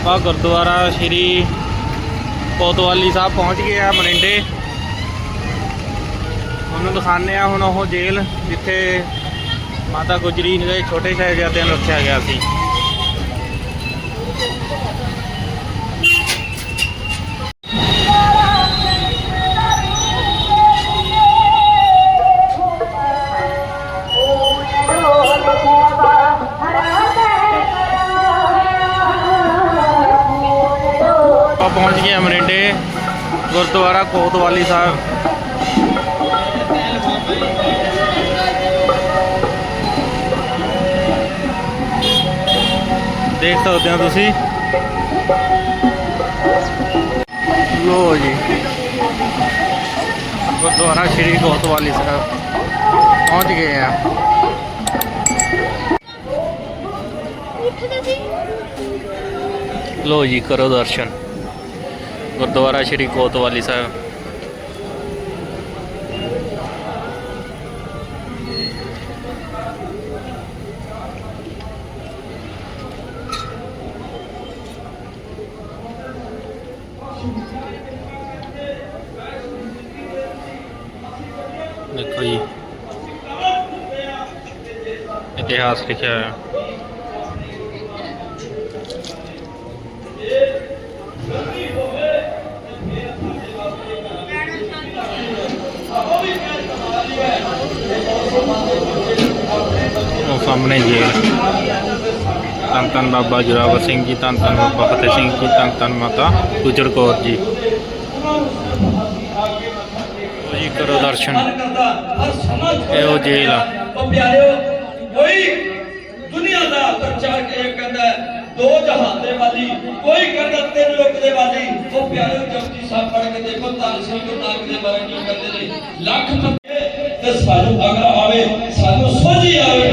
ਆਪਾਂ ਗੁਰਦੁਆਰਾ ਸ਼੍ਰੀ ਕੋਤਵਾਲੀ ਸਾਹਿਬ ਪਹੁੰਚ ਗਏ ਆ ਮਰਿੰਡੇ ਤੁਹਾਨੂੰ ਦਿਖਾਉਂਦੇ ਆ ਹੁਣ ਉਹ ਜੇਲ੍ਹ ਜਿੱਥੇ ਮਾਤਾ ਗੁਜਰੀ ਦੇ ਛੋਟੇ ਸਾਹਿਬਜ਼ਾਦਿਆਂ ਨੂੰ ਰੱਖਿਆ ਗਿਆ ਸੀ। ਪਹੁੰਚ ਗਏ ਆ ਮਰਿੰਡੇ ਗੁਰਦੁਆਰਾ ਕੋਤਵਾਲੀ ਸਾਹਿਬ। ਦੇਖ ਸਕਦੇ ਹੋ ਤੁਸੀਂ? ਲੋ ਜੀ। ਗੁਰਦੁਆਰਾ ਸ਼੍ਰੀ ਕੋਤਵਾਲੀ ਸਾਹਿਬ। ਪਹੁੰਚ ਗਏ ਆ। ਲੋ ਜੀ, ਕਰੋ ਦਰਸ਼ਨ। ਗੁਰਦੁਆਰਾ ਸ਼੍ਰੀ ਕੋਤਵਾਲੀ ਸਾਹਿਬ। ਦੇਖੋ ਜੀ। ਇਤਿਹਾਸ ਲਿਖਿਆ ਹੋਇਆ। ਸਾਹਮਣੇ ਜੇਲ੍ਹ ਧੰਨ ਧੰਨ ਬਾਬਾ ਜੁਰਾਵਰ ਸਿੰਘ ਜੀ, ਧੰਨ ਧੰਨ ਬਾਬਾ ਫਤਿਹ ਸਿੰਘ ਜੀ, ਧੰਨ ਧੰਨ ਮਾਤਾ ਗੁਜਰ ਕੌਰ ਜੀ। ਜੀ ਕਰੋ ਦਰਸ਼ਨ। ਇਹ ਉਹ ਜੇਲ੍ਹ ਆ ਪਿਆਰਿਓ, ਕੋਈ ਦੁਨੀਆ ਦਾ ਪ੍ਰਚਾਰ ਕਹਿੰਦਾ ਦੋ ਜਹਾਨ ਦੇ ਵਾਲੀ, ਕੋਈ ਕਹਿੰਦਾ ਤਿੰਨ ਲੋਕ ਦੇ ਵਾਲੀ। ਉਹ ਪਿਆਰਿਓ, ਜਪਜੀ ਸਾਹਿਬ ਪੜ੍ਹ ਕੇ ਦੇਖੋ, ਧੰਨ ਸਿੰਘ ਨਾਨਕ ਦੇ ਬਾਰੇ ਕੀ ਕਹਿੰਦੇ ਨੇ। ਲੱਖ ਤੇ ਸਾਨੂੰ ਅਗਰ ਆਵੇ, ਸਾਨੂੰ ਸੋਝੀ ਆਵੇ।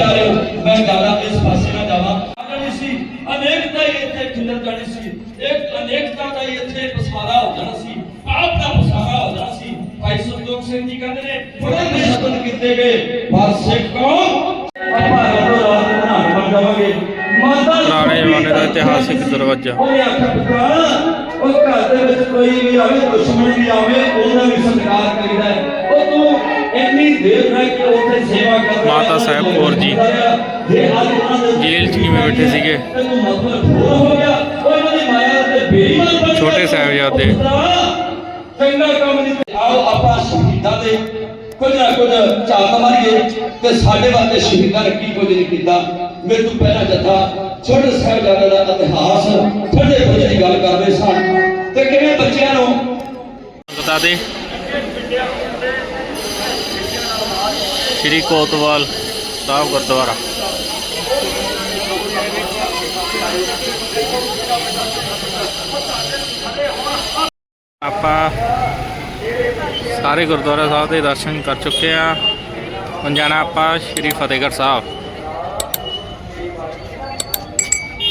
ਪਸਾਰਾ ਹੋ ਜਾਣਾ ਸੀ। ਆਪ ਦਾ ਪਸਾਰਾ ਹੋ ਜਾਣਾ ਸੀ। ਭਾਈ ਸੰਤੋਖ ਸਿੰਘ ਜੀ ਕਹਿੰਦੇ ਨੇ ਬੜੇ ਨਿਸ਼ਚਿਤ ਕੀਤੇ ਗਏ। ਪਰ ਸਿੱਖ ਕੌਮ ਆਪਾਂ ਰੱਬੋ ਰਾਤ ਬਣਾਉਣ ਬਣ ਜਾਵਾਂਗੇ ਪੁਰਾਣੇ ਜ਼ਮਾਨੇ ਦਾ ਇਤਿਹਾਸਿਕ ਦਰਵਾਜ਼ਾ। ਉਹਨੇ ਆਖਿਆ ਪੁੱਤਰਾ ਉਹ ਘਰ ਦੇ ਵਿੱਚ ਕੋਈ ਵੀ ਆਵੇ ਦੁਸ਼ਮਣ ਵੀ ਆਵੇ ਉਹਦਾ ਵੀ ਸਤਿਕਾਰ ਕਰੀਦਾ ਹੈ। ਉਹ ਤੂੰ ਇੰਨੀ ਦੇਰ ਰਹਿ ਕੇ ਉੱਥੇ ਸੇਵਾ ਕਰ ਮਾਤਾ ਸਾਹਿਬ ਕੌਰ ਜੀ। ਦੇ ਜੇਲ੍ਹ 'ਚ ਕਿਵੇਂ ਬੈਠੇ ਸੀਗੇ? ਤੈਨੂੰ ਮਤਲਬ ਹੋ ਗਿਆ। ਛੋਟੇ। ਸਾਹਿਬਜ਼ਾਦੇ। ਚੰਗਾ ਕੰਮ ਨਹੀਂ ਆਓ ਆਪਾਂ ਸ਼ਹੀਦਾਂ ਦੇ ਕੁਝ ਨਾ ਕੁਝ ਝਾਤ ਮਾਰੀਏ ਤੇ ਸਾਡੇ ਵਾਸਤੇ ਸ਼ਹੀਦਾਂ ਨੇ ਕੀ ਕੁਝ ਨਹੀਂ ਕੀਤਾ ਮੇਰੇ ਤੋਂ ਪਹਿਲਾਂ ਜੱਥਾ ਛੋਟੇ ਸਾਹਿਬਜ਼ਾਦਿਆਂ ਦਾ ਇਤਿਹਾਸ ਠੰਡੇ ਬੁੱਝੇ ਦੀ ਗੱਲ ਕਰਦੇ ਸਨ ਤੇ ਕਿਵੇਂ ਬੱਚਿਆਂ ਨੂੰ ਬਤਾ ਦੇ ਸ਼੍ਰੀ ਕੋਤਵਾਲ ਸਾਹਿਬ ਗੁਰਦੁਆਰਾ ਆਪਾਂ ਸਾਰੇ ਗੁਰਦੁਆਰਾ ਸਾਹਿਬ ਦੇ ਦਰਸ਼ਨ ਕਰ ਚੁੱਕੇ ਆ ਹੁਣ ਜਾਣਾ ਆਪਾਂ ਸ਼੍ਰੀ ਫਤਿਹਗੜ੍ਹ ਸਾਹਿਬ।